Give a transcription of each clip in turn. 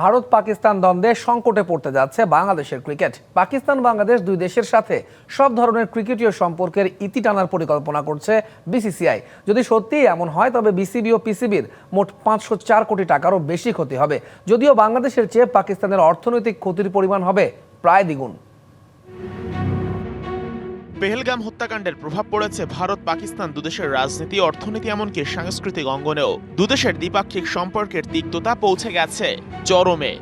ভারত পাকিস্তান দ্বন্দ্বে সংকটে পড়তে যাচ্ছে বাংলাদেশের ক্রিকেট। পাকিস্তান বাংলাদেশ দুই দেশের সাথে সব ধরনের ক্রিকেটীয় সম্পর্কের ইতি টানার পরিকল্পনা করছে বিসিসিআই। যদি সত্যি এমন হয়, তবে বিসিবি ও পিসিবির মোট পাঁচশো চার কোটি টাকারও বেশি ক্ষতি হবে। যদিও বাংলাদেশের চেয়ে পাকিস্তানের অর্থনৈতিক ক্ষতির পরিমাণ হবে প্রায় দ্বিগুণ। পেহেলগাম হত্যাকাণ্ডের প্রভাব পড়েছে ভারত, পাকিস্তান দুদেশের রাজনীতি, অর্থনীতি, এমনকি সাংস্কৃতিক অঙ্গনেও। দুদেশের দ্বিপাক্ষিক সম্পর্কের তিক্ততা পৌঁছে গেছে চরমে।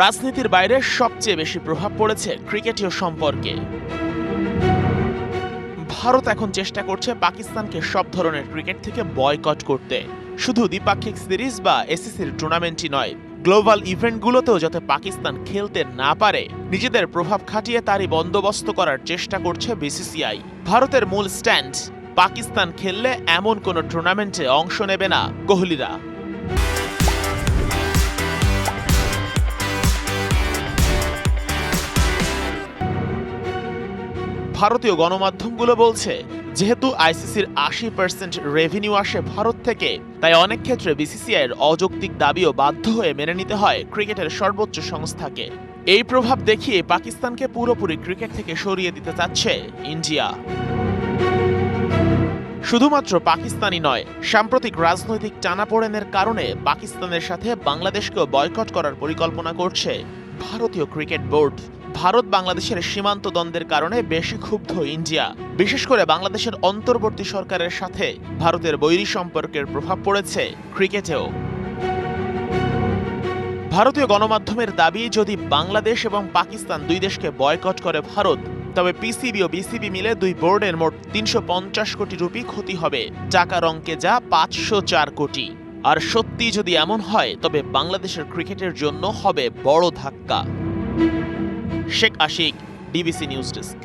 রাজনীতির বাইরে সবচেয়ে বেশি প্রভাব পড়েছে ক্রিকেটীয় সম্পর্কে। ভারত এখন চেষ্টা করছে পাকিস্তানকে সব ধরনের ক্রিকেট থেকে বয়কট করতে। শুধু দ্বিপাক্ষিক সিরিজ বা এসিসির টুর্নামেন্টই নয় গ্লোবাল ইভেন্টগুলোতেও যাতে পাকিস্তান খেলতে না পারে, নিজেদের প্রভাব খাটিয়ে তারই বন্দোবস্ত করার চেষ্টা করছে বিসিসিআই। ভারতের মূল স্ট্যান্ড, পাকিস্তান খেললে এমন কোনো টুর্নামেন্টে অংশ নেবে না কোহলিরা। ভারতীয় গণমাধ্যমগুলো বলছে, যেহেতু আইসিসির আশি পার্সেন্ট রেভিনিউ আসে ভারত থেকে, তাই অনেক ক্ষেত্রে বিসিসিআই এর অযৌক্তিক দাবিও বাধ্য হয়ে মেনে নিতে হয় ক্রিকেটের সর্বোচ্চ সংস্থাকে। এই প্রভাব দেখিয়ে পাকিস্তানকে পুরোপুরি ক্রিকেট থেকে সরিয়ে দিতে চাচ্ছে ইন্ডিয়া। শুধুমাত্র পাকিস্তানি নয়, সাম্প্রতিক রাজনৈতিক টানাপোড়েনের কারণে পাকিস্তানের সাথে বাংলাদেশকেও বয়কট করার পরিকল্পনা করছে ভারতীয় ক্রিকেট বোর্ড। ভারত বাংলাদেশের সীমান্ত দ্বন্দ্বের কারণে বেশি ক্ষুব্ধ ইন্ডিয়া। বিশেষ করে বাংলাদেশের অন্তর্বর্তী সরকারের সাথে ভারতের বৈরী সম্পর্কের প্রভাব পড়েছে ক্রিকেটেও। ভারতীয় গণমাধ্যমের দাবি, যদি বাংলাদেশ এবং পাকিস্তান দুই দেশকে বয়কট করে ভারত, তবে পিসিবি ও বিসিবি মিলে দুই বোর্ডের মোট তিনশো পঞ্চাশ কোটি রুপি ক্ষতি হবে। টাকার অঙ্কে যা পাঁচশো চার কোটি। আর সত্যি যদি এমন হয়, তবে বাংলাদেশের ক্রিকেটের জন্য হবে বড় ধাক্কা। Sheikh Ashiq DBC news desk.